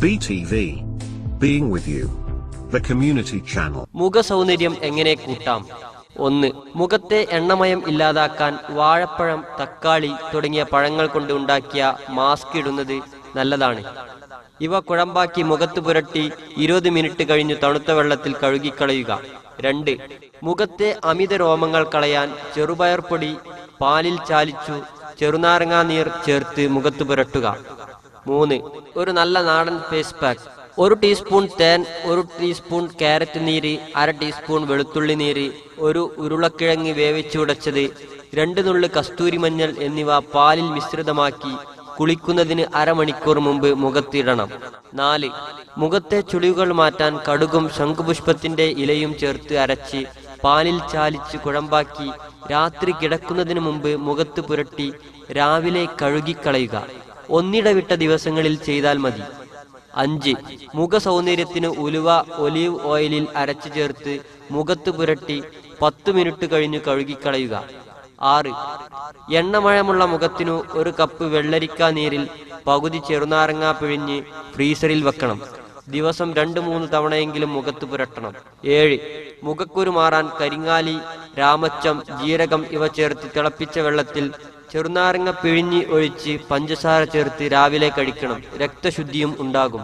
BTV. Being with you. The community channel. മുഖസൗന്ദര്യം എങ്ങനെ കൂട്ടാം ഒന്ന് മുഖത്തെ എണ്ണമയം ഇല്ലാതാക്കാൻ വാഴപ്പഴം തക്കാളി തുടങ്ങിയ പഴങ്ങൾ കൊണ്ട് ഉണ്ടാക്കിയ മാസ്ക് ഇടുന്നത് നല്ലതാണ് ഇവ കുഴമ്പാക്കി മുഖത്ത് പുരട്ടി ഇരുപത് മിനിറ്റ് കഴിഞ്ഞു തണുത്ത വെള്ളത്തിൽ കഴുകിക്കളയുക രണ്ട് മുഖത്തെ അമിത രോമങ്ങൾ കളയാൻ ചെറുപയർ പൊടി പാലിൽ ചാലിച്ചു ചെറുനാരങ്ങാ നീർ ചേർത്ത് മുഖത്ത് പുരട്ടുക മൂന്ന്. ഒരു നല്ല നാടൻ ഫേസ് പാക്ക് ഒരു ടീസ്പൂൺ തേൻ ഒരു ടീസ്പൂൺ ക്യാരറ്റ് നീര് അര ടീസ്പൂൺ വെളുത്തുള്ളി നീര് ഒരു ഉരുളക്കിഴങ്ങ് വേവിച്ചുടച്ചത് രണ്ട് നുള്ളി കസ്തൂരി മഞ്ഞൾ എന്നിവ പാലിൽ മിശ്രിതമാക്കി കുളിക്കുന്നതിന് അരമണിക്കൂർ മുമ്പ് മുഖത്തിടണം. നാല്. മുഖത്തെ ചുളിവുകൾ മാറ്റാൻ കടുകും ശംഖുപുഷ്പത്തിന്റെ ഇലയും ചേർത്ത് അരച്ച് പാലിൽ ചാലിച്ച് കുഴമ്പാക്കി രാത്രി കിടക്കുന്നതിന് മുമ്പ് മുഖത്ത് പുരട്ടി രാവിലെ കഴുകിക്കളയുക. ഒന്നിടവിട്ട ദിവസങ്ങളിൽ ചെയ്താൽ മതി. അഞ്ച്. മുഖ സൗന്ദര്യത്തിന് ഉലുവ ഒലീവ് ഓയിലിൽ അരച്ചു ചേർത്ത് മുഖത്ത് പുരട്ടി പത്ത് മിനിറ്റ് കഴിഞ്ഞു കഴുകിക്കളയുക. ആറ്. എണ്ണമഴമുള്ള മുഖത്തിനു ഒരു കപ്പ് വെള്ളരിക്ക നീരിൽ പകുതി ചെറുനാരങ്ങ പിഴിഞ്ഞ് ഫ്രീസറിൽ വെക്കണം. ദിവസം രണ്ടു മൂന്ന് തവണയെങ്കിലും മുഖത്ത് പുരട്ടണം. ഏഴ്. മുഖക്കുരു മാറാൻ കരിങ്ങാലി രാമച്ചം ജീരകം ഇവ ചേർത്ത് തിളപ്പിച്ച വെള്ളത്തിൽ ചെറുനാരങ്ങ പിഴിഞ്ഞ് ഒഴിച്ച് പഞ്ചസാര ചേർത്ത് രാവിലെ കഴിക്കണം. രക്തശുദ്ധിയും ഉണ്ടാകും.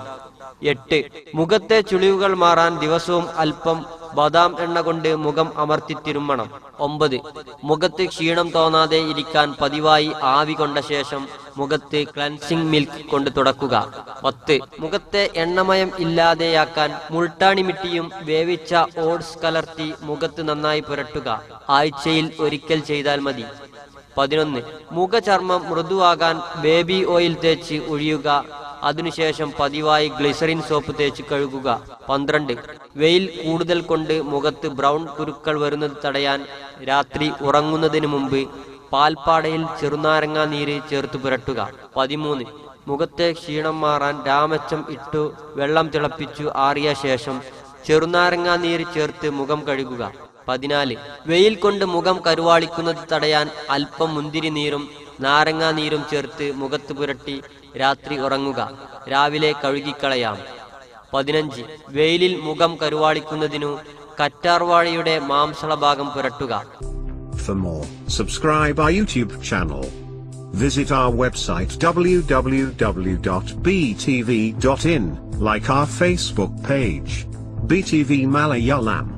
എട്ട്. മുഖത്തെ ചുളിവുകൾ മാറാൻ ദിവസവും അല്പം ബദാം എണ്ണ കൊണ്ട് മുഖം അമർത്തി തിരുമ്മണം. ഒമ്പത്. മുഖത്ത് ക്ഷീണം തോന്നാതെ ഇരിക്കാൻ പതിവായി ആവി കൊണ്ട ശേഷം മുഖത്ത് ക്ലൻസിംഗ് മിൽക്ക് കൊണ്ട് തുടക്കുക. പത്ത്. മുഖത്തെ എണ്ണമയം ഇല്ലാതെയാക്കാൻ മുൾട്ടാണി മിട്ടിയും വേവിച്ച ഓട്സ് കലർത്തി മുഖത്ത് നന്നായി പുരട്ടുക. ആഴ്ചയിൽ ഒരിക്കൽ ചെയ്താൽ മതി. പതിനൊന്ന്. മുഖചർമ്മം മൃദുവാകാൻ ബേബി ഓയിൽ തേച്ച് ഒഴിയുക. അതിനുശേഷം പതിവായി ഗ്ലിസറിൻ സോപ്പ് തേച്ച് കഴുകുക. പന്ത്രണ്ട്. വെയിൽ കൂടുതൽ കൊണ്ട് മുഖത്ത് ബ്രൗൺ കുരുക്കൾ വരുന്നത് തടയാൻ രാത്രി ഉറങ്ങുന്നതിന് മുമ്പ് പാൽപ്പാടയിൽ ചെറുനാരങ്ങാ നീര് ചേർത്ത് പുരട്ടുക. പതിമൂന്ന്. മുഖത്തെ ക്ഷീണം മാറാൻ രാമച്ചം ഇട്ടു വെള്ളം തിളപ്പിച്ചു ആറിയ ശേഷം ചെറുനാരങ്ങാ നീര് ചേർത്ത് മുഖം കഴുകുക. പതിനാല് വെയിൽ കൊണ്ട് മുഖം കരുവാളിക്കുന്നത് തടയാൻ അല്പം മുന്തിരി നീരും നാരങ്ങാ നീരും ചേർത്ത് മുഖത്ത് പുരട്ടി രാത്രി ഉറങ്ങുക രാവിലെ കഴുകിക്കളയാം പതിനഞ്ച് വെയിലിൽ മുഖം കരുവാളിക്കുന്നതിനു കറ്റാർവാഴയുടെ മാംസള ഭാഗം പുരട്ടുക For more, subscribe our YouTube channel. Visit our website www.btv.in, like our Facebook page. BTV Malayalam.